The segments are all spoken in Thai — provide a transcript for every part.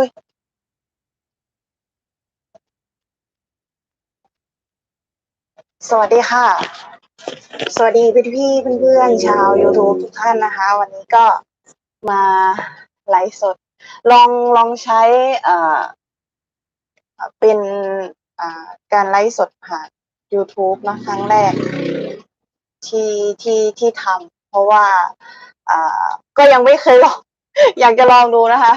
อ้ยสวัสดีค่ะ สวัสดีพี่พี่ๆเพื่อนๆชาว YouTube ทุกท่านนะคะ วันนี้ก็มาไลฟ์สด ลองลองใช้เอ่อเป็นอ่าการไลฟ์สดผ่าน YouTube นะครั้งแรกที่ที่ที่ทำเพราะว่าอ่าก็ยังไม่เคยลองอยากจะลองดูนะคะ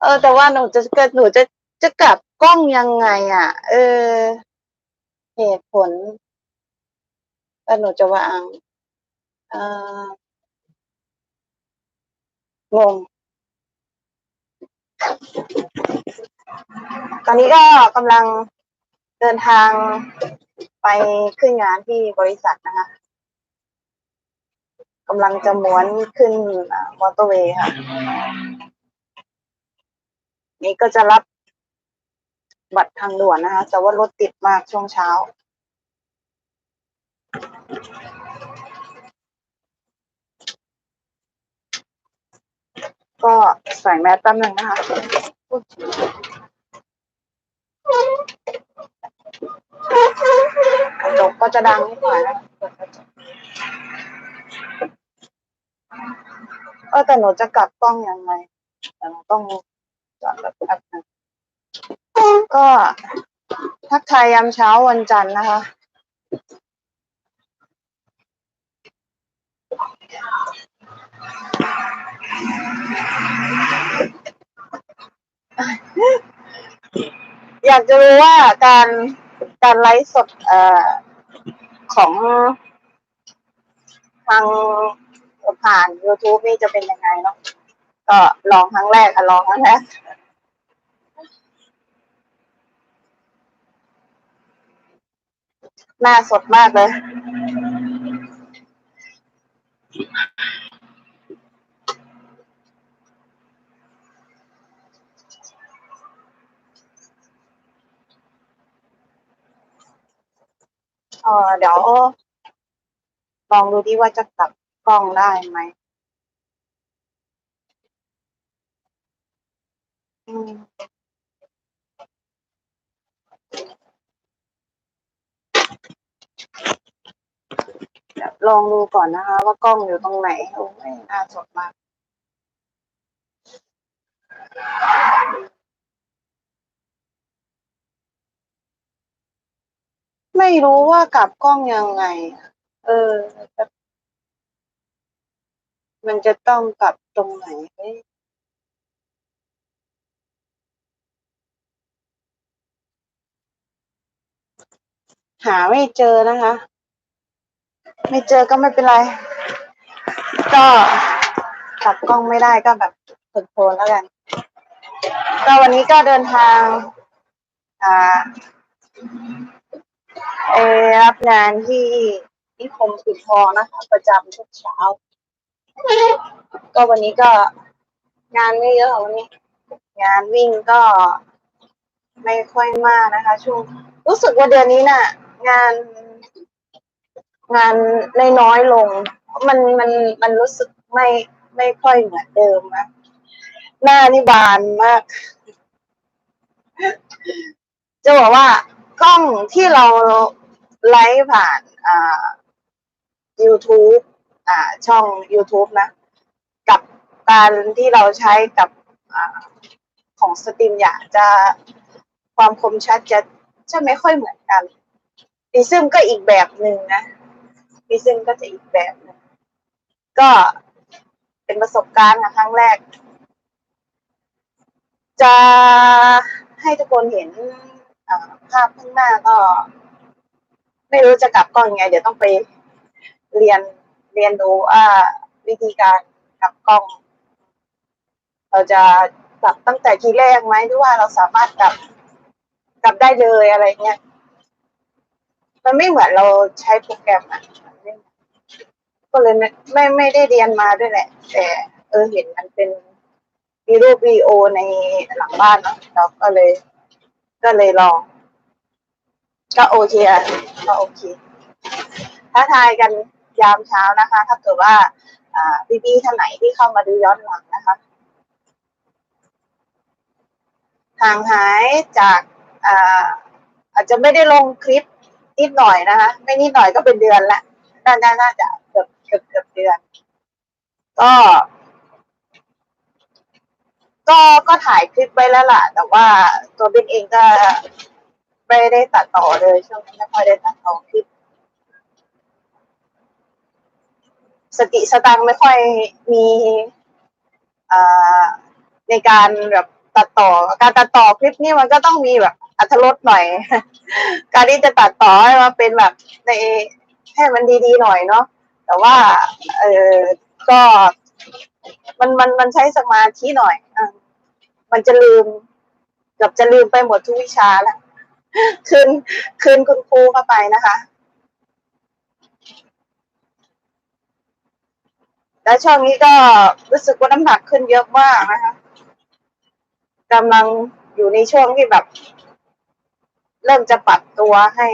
เออ แต่ว่าหนูจะเกิดหนูจะจะกลับกล้องยังไง อะ เออเหตุผลแล้วหนูจะวางเอองงตอนนี้ก็กำลังเดินทางไปขึ้นงานที่บริษัทนะคะกำลังจะม้วนขึ้นอ่ามอเตอร์เวย์ค่ะ นี่ก็จะรับบัตรทางด่วนนะคะ แต่ว่ารถติดมากช่วงเช้า ก็ใส่แมสแป๊บหนึงนะคะอุ๊ยกระจกก็จะดังนิดหน่อยนะเปิดกระจกเออแต่หนูจะกลับกล้องยังไงแต่หนูต้อง จอดแบบแป๊บนึงก็ทักทายยามเช้าวันจันทร์นะคะ อยากจะรู้ว่าการการไลฟ์สดเอ่อของทางผ่าน YouTube นี่จะเป็นยังไงเนาะ ก็ลองครั้งแรกอะลองครั้งแรกหน้าสดมากเลย เออเดี๋ยวลองดูดิว่าจะกลับกล้องได้ไหม อืมลองดูก่อนนะคะ ว่ากล้องอยู่ตรงไหนโอ้ยหน้าสดมากไม่รู้ว่ากลับกล้องยังไง เออ มันจะต้องกลับตรงไหนเอ๊ะ หาไม่เจอนะคะ ไม่เจอก็ไม่เป็นไร ก็กลับกล้องไม่ได้ก็แบบกดโทนแล้วกัน ก็วันนี้ก็เดินทางอ่าเอรับงานที่นิคมสุดทองนะคะ ประจำทุกเช้า ก็วันนี้ก็งานไม่เยอะค่ะวันนี้ งานวิ่งก็ไม่ค่อยมากนะคะ ช่วง รู้สึกว่าเดือนนี้น่ะ งาน งานนน้อยๆลง มันมันมันรู้สึกไม่ไม่ค่อยเหมือนเดิมนะหน้านี่บานมาก จะบอกว่ากล้องที่เราไลฟ์ผ่านอ่า YouTube อ่า ช่อง YouTube นะ กับการที่เราใช้กับอ่าของสตรีมอยากจะความคมชัดจะจะไม่ค่อยเหมือนกัน ดิซึมก็อีกแบบหนึ่งนะดิซึมก็จะอีกแบบหนึงก็เป็นประสบการณ์ค่ะครั้งแรก จะให้ทุกคนเห็นภาพข้างหน้าก็ ไม่รู้จะกลับกล้องยังไง เดี๋ยวต้องไปเรียนเรียนรู้ว่าวิธีการกลับกล้อง เราจะกลับตั้งแต่ทีแรกไหมหรือว่าเราสามารถกลับกลับได้เลยอะไรเงี้ย มันไม่เหมือนเราใช้โปรแกรมอะก็เลยไม่ไม่ได้เรียนมาด้วยแหละ แต่ เออเห็นมันเป็นมีรูปวีโอในหลังบ้านเนาะเราก็เลย ก็เลยลอง ก็โอเคอะก็โอเคท้าทายกันยามเช้านะคะ ถ้าเกิดว่า อ่าพี่ๆท่านไหนที่เข้ามาดูย้อนหลังนะคะ ห่างหายจาก อ่า อาจจะไม่ได้ลงคลิป นิดหน่อยนะคะไม่นิดหน่อยก็เป็นเดือนละน่าน่าน่าจะเกือบเกือบเกือบเดือน ก็ ก็ก็ถ่ายคลิปไว้แล้วล่ะ แต่ว่าตัวเบนเองก็ไม่ได้ตัดต่อเลยช่วงนี้ไม่ค่อยได้ตัดต่อคลิปสติสตังไม่ค่อยมีอ่าในการแบบตัดต่อ การตัดต่อคลิปนี่มันก็ต้องมีแบบ อัธรสหน่อย การที่จะตัดต่อให้มันเป็นแบบในให้มันดีๆหน่อยเนาะแต่ว่า เออก็มันมันมันใช้สมาธิหน่อยอมันจะลืมเกือบจะลืมไปหมดทุกวิชาแล้วคืนคืนคุณครูเข้าไปนะคะแล้วช่วงนี้ก็รู้สึกว่าน้ำหนักขึ้นเยอะมากนะคะกำลังอยู่ในช่วงที่แบบ เริ่มจะปรับตัวให้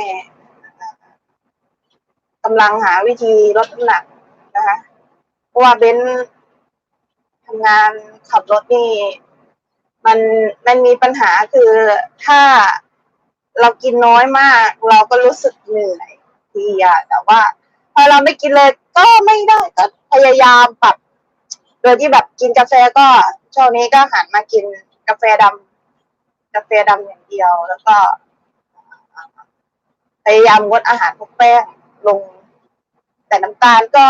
กำลังหาวิธีลดน้ำหนักนะคะเพราะว่าเบนทำงานขับรถนี่ มันมันมีปัญหาคือถ้าเรากินน้อยมาก เราก็รู้สึกเหนื่อยเพลียแต่ว่าพอเราไม่กินเลยก็ไม่ได้ก็พยายามปรับ โดยที่แบบกินกาแฟก็ช่วงนี้ก็หันมากินกาแฟดำกาแฟดำอย่างเดียวแล้วก็ พยายามงดอาหารพวกแป้งลง แต่น้ำตาลก็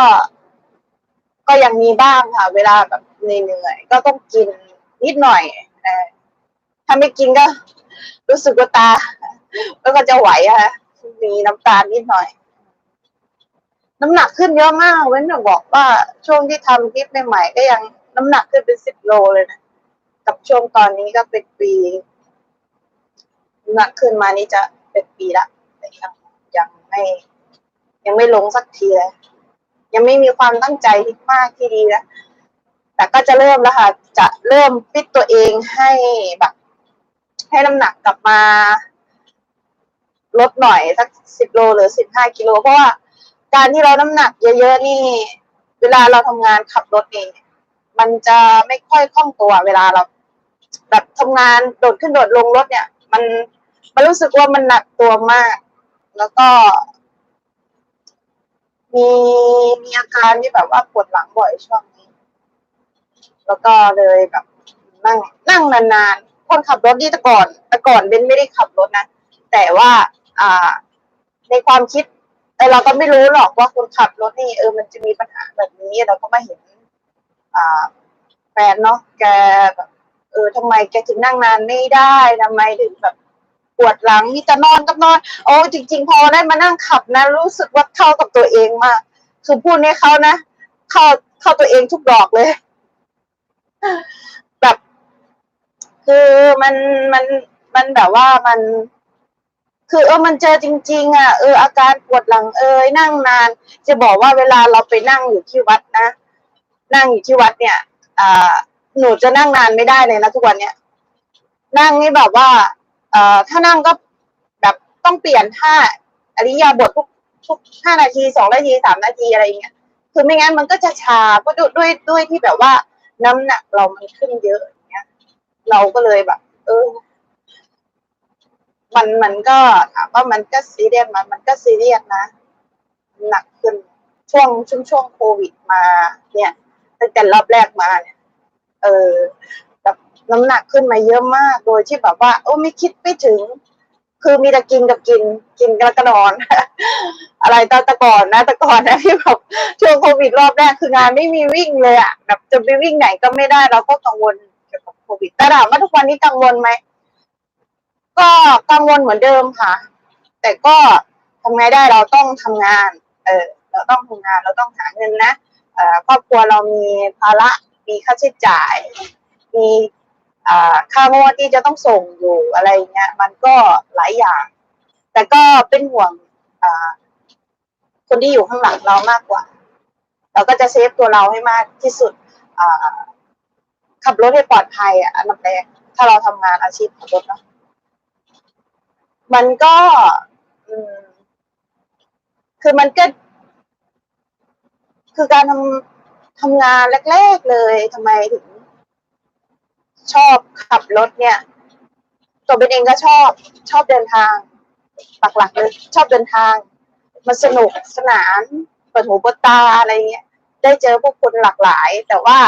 ก็ยังมีบ้างค่ะ เวลาแบบเหนื่อยๆก็ต้องกินนิดหน่อยเออถ้าไม่กินก็ รู้สึกว่าตาก็จะไหวอะค่ะมีน้ำตาลนิดหน่อย น้ำหนักขึ้นเยอะมากเว้นแต่บอกว่าช่วงที่ทำคลิปใหม่ๆก็ยังน้ำหนักขึ้นเป็นสิบโลเลยนะกับช่วงตอนนี้ก็เป็นปีน้ำหนักขึ้นมานี่จะเป็นปีละ แต่ยังยังไม่ ยังไม่ลงสักทีเลยยังไม่มีความตั้งใจที่มากที่ดีนะแต่ก็จะเริ่มแล้วค่ะ จะเริ่มฟิตตัวเองให้แบบ ให้น้ำหนักกลับมา ลดหน่อยสักสิบโลหรือสิบห้ากิโล เพราะว่าการที่เราน้ำหนักเยอะๆนี่ เวลาเราทำงานขับรถเองมันจะไม่ค่อยคล่องตัว เวลาเรา แบบทำงานโดดขึ้นโดดลงรถเนี่ย มันมันรู้สึกว่ามันหนักตัวมาก แล้วก็ มีมีอาการที่แบบว่าปวดหลังบ่อยช่วงนี้ แล้วก็เลยแบบนั่ง นั่งนานๆ คนขับรถนี่แต่ก่อน แต่ก่อนเบนไม่ได้ขับรถนะ แต่ว่า อ่า ในความคิดเออเราก็ไม่รู้หรอกว่าคนขับรถนี่เออมันจะมีปัญหาแบบนี้เราก็มาเห็น อ่าแฟนเนาะแกแบบเออทำไมแกถึงนั่งนานไม่ได้ทำไมถึงแบบ ปวดหลังมีแต่นอนกับนอน โอ้จริง ๆ พอได้มานั่งขับนะ รู้สึกว่าเข้ากับตัวเองมาก คือพูดให้เขานะ เข้าเข้าตัวเองทุกดอกเลย แบบ คือมันมันมันแบบว่ามัน คือเออมันเจอจริง ๆ อะเอออาการปวดหลังเอยนั่งนาน จะบอกว่าเวลาเราไปนั่งอยู่ที่วัดนะนั่งอยู่ที่วัดเนี่ยอ่าหนูจะนั่งนานไม่ได้เลยนะทุกวันเนี้ยนั่งนี่แบบว่า เอ่อถ้านั่งก็แบบต้องเปลี่ยนท่าอริยาบททุกทุกห้านาทีสองนาทีสามนาทีอะไรอย่างเงี้ยคือไม่งั้นมันก็จะชาเพราะด้วยด้วยด้วยที่แบบว่าน้ำหนักเรามันขึ้นเยอะอย่างเงี้ย เราก็เลยแบบ เออ มันมันก็ถามว่ามันก็ซีเรียสมันมันก็ซีเรียสนะหนักขึ้นช่วงช่วงช่วงโควิดมา เนี่ยตั้งแต่รอบแรกมาเนี่ยเออ น้ำหนักขึ้นมาเยอะมาก โดยที่แบบว่า โอ้ไม่คิดไม่ถึง คือมีแต่กินกับกิน กินแล้วก็นอน อะไรตอนแตะก่อนนะแต่ก่อนนะที่แบบช่วงโควิดรอบแรกคืองานไม่มีวิ่งเลยอะแบบจะไปวิ่งไหนก็ไม่ได้เราก็กังวลเกี่ยวกับโควิดแต่ถามว่าทุกวันนี้กังวลไหมก็กังวลเหมือนเดิมค่ะ แต่ก็ทำไงได้เราต้องทำงาน เออเราต้องทำงานเราต้องหาเงินนะเออครอบครัวเรามีภาระมีค่าใช้จ่าย มี ค่างวดที่จะต้องส่งอยู่อะไรเงี้ย มันก็หลายอย่าง แต่ก็เป็นห่วงคนที่อยู่ข้างหลังเรามากกว่า เราก็จะเซฟตัวเราให้มากที่สุดขับรถให้ปลอดภัยอะอันดับแรกถ้าเราทำงานอาชีพขับรถเนาะมันก็คือมันก็คือการทำทำงานแรก ๆ เลยทำไมถึง ชอบขับรถเนี่ยตัวเบนเองก็ชอบชอบเดินทางหลักๆเลยชอบเดินทาง มันสนุกสนานเปิดหูเปิดตาอะไรเงี้ยได้เจอผู้คนหลากหลาย แต่ว่า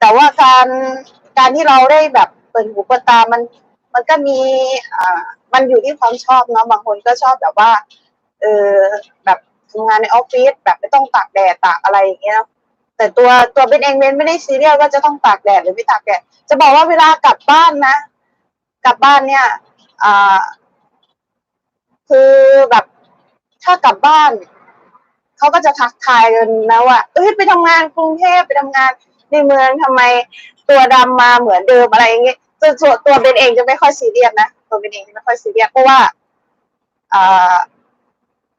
แต่ว่าการการที่เราได้แบบเปิดหูเปิดตามันมันก็มีมันอยู่ที่ความชอบเนาะบางคนก็ชอบแบบว่าเออแบบทำงานในออฟฟิศแบบไม่ต้องตากแดดตากอะไรอย่างเงี้ยนะ แต่ตัวตัวเป็นเองเบนไม่ได้ซีเรียสว่าจะต้องตากแดดหรือไม่ตากแดดจะบอกว่าเวลากลับบ้านนะ กลับบ้านเนี่ยอ่าคือแบบถ้ากลับบ้านเขาก็จะทักทายกันนะว่าเอ้ยไปทำงานกรุงเทพไปทำงานในเมืองทำไมตัวดำมาเหมือนเดิมอะไรอย่างเงี้ยตัวตัวตัวเบนเองจะไม่ค่อยซีเรียสนะตัวเบนเองจะไม่ค่อยซีเรียสเพราะว่าเอ่อ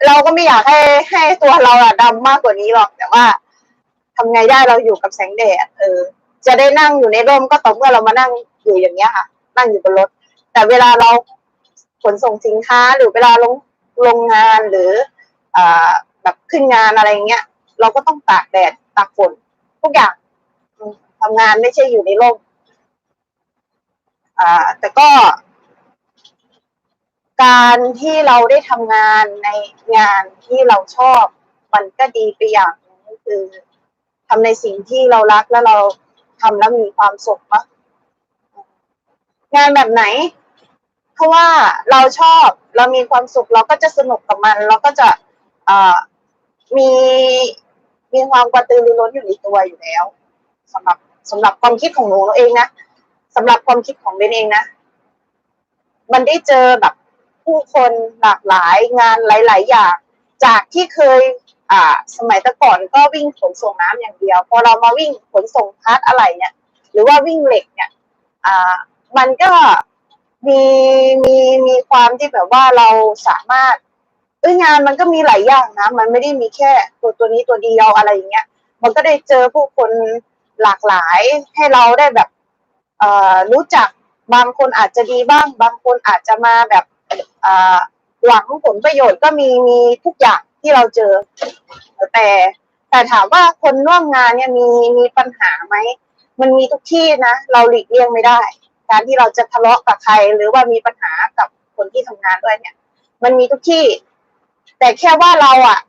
เราก็ไม่อยากให้ให้ตัวเราอะดำมากกว่านี้หรอกแต่ว่า ทำไงได้เราอยู่กับแสงแดดเออ จะได้นั่งอยู่ในร่มก็ต่อเมื่อเรามานั่งอยู่อย่างเงี้ยค่ะ นั่งอยู่บนรถ แต่เวลาเราขนส่งสินค้าหรือเวลาลงโรงงานหรืออ่าแบบขึ้นงานอะไรเงี้ยเราก็ต้องตากแดดตากฝนทุกอย่างอืมทำงานไม่ใช่อยู่ในร่มอ่า แต่ก็ การที่เราได้ทำงานในงานที่เราชอบ มันก็ดีไปอย่างหนึงก็คือ ทำในสิ่งที่เรารักแล้วเราทำแล้วมีความสุขมากงานแบบไหน เพราะว่าเราชอบเรามีความสุขเราก็จะสนุกกับมัน เราก็จะมีมีความกระตือรือร้นอยู่ในตัวอยู่แล้วสำหรับสำหรับความคิดของหนูเองนะสำหรับความคิดของเบนเองนะมันได้เจอแบบผู้คนหลากหลายงานหลาย ๆ อย่าง จากที่เคย อ่า สมัยแต่ก่อนก็วิ่งขนส่งน้ำอย่างเดียว พอเรามาวิ่งขนส่งพาร์ทอะไรเนี่ย หรือว่าวิ่งเหล็กเนี่ย อ่า มันก็มีมีมีความที่แบบว่าเราสามารถเอ้ยงานมันก็มีหลายอย่างนะ มันไม่ได้มีแค่ตัวตัวนี้ตัวเดียวอะไรอย่างเงี้ย มันก็ได้เจอผู้คนหลากหลายให้เราได้แบบ เอ่อรู้จักบางคนอาจจะดีบ้าง บางคนอาจจะมาแบบอ่าหวังผลประโยชน์ก็มีมีทุกอย่าง ที่เราเจอ แต่แต่ถามว่าคนร่วมงานเนี่ยมีมีปัญหาไหมมันมีทุกที่นะ เราหลีกเลี่ยงไม่ได้ การที่เราจะทะเลาะกับใคร หรือว่ามีปัญหากับคนที่ทำงานด้วยเนี่ย มันมีทุกที่ แต่แค่ว่าเราอะ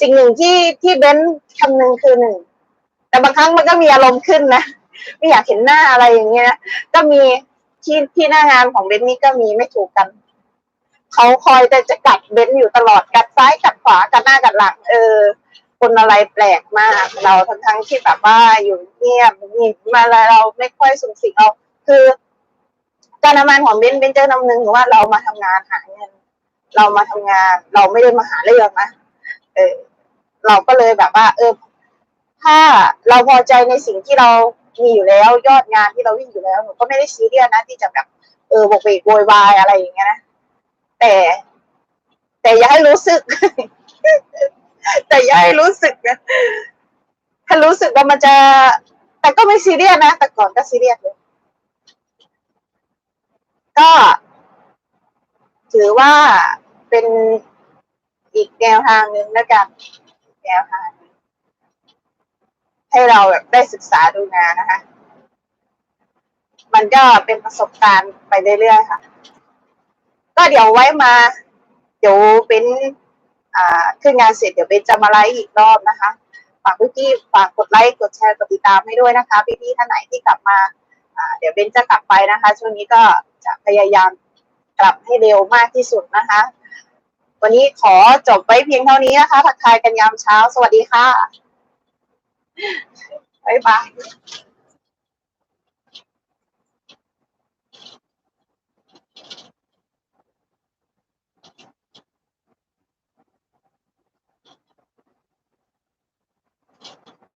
สิ่งหนึ่งที่ที่เบ้นคำนึงคือหนึ่งแต่บางครั้งมันก็มีอารมณ์ขึ้นนะไม่อยากเห็นหน้าอะไรอย่างเงี้ย ก็มีที่ที่หน้างานของเบนนี่ก็มีไม่ถูกกัน เขาคอยแต่จะกัดเบนอยู่ตลอดกัดซ้ายกัดขวากัดหน้ากัดหลังเออคนอะไรแปลกมาก เราทั้งทั้งๆที่แบบว่าอยู่เงียบนี่มาแล้วเราไม่ค่อยสูงสิงเราคือ การทำงานของเบนเบนเจอคำหนึ่งว่าเรามาทำงานหาเงินเรามาทำงาน เราไม่ได้มาหาเรื่องนะเออ เราก็เลยแบบว่า เออ ถ้าเราพอใจในสิ่งที่เรามีอยู่แล้วยอดงานที่เราวิ่งอยู่แล้วหนูก็ไม่ได้ซีเรียสนะที่จะแบบเออบกเวกโวยวายอะไรอย่างเงี้ยนะ แต่ แต่อย่าให้รู้สึก แต่อย่าให้รู้สึกนะถ้ารู้สึกว่ามันจะ แต่ก็ไม่ซีเรียสนะ แต่ก่อนก็ซีเรียสเลยก็ ถือว่าเป็นอีกแนวทางหนึ่งแล้วกันแนวทางหนึ่งให้เราแบบได้ศึกษาดูงานนะคะ มันก็เป็นประสบการณ์ไปเรื่อยๆค่ะ ก็เดี๋ยวไว้มา เดี๋ยวเป็น อ่าขึ้นงานเสร็จเดี๋ยวเป็นจะมาไลฟ์อีกรอบนะคะ ฝากพี่ๆฝากกดไลค์กดแชร์กดติดตามให้ด้วยนะคะ พี่ๆท่านไหนที่กลับมาอ่าเดี๋ยวเบนจะกลับไปนะคะ ช่วงนี้ก็จะพยายามกลับให้เร็วมากที่สุดนะคะ วันนี้ขอจบไว้เพียงเท่านี้นะคะทักทายกันยามเช้า สวัสดีค่ะบ๊ายบาย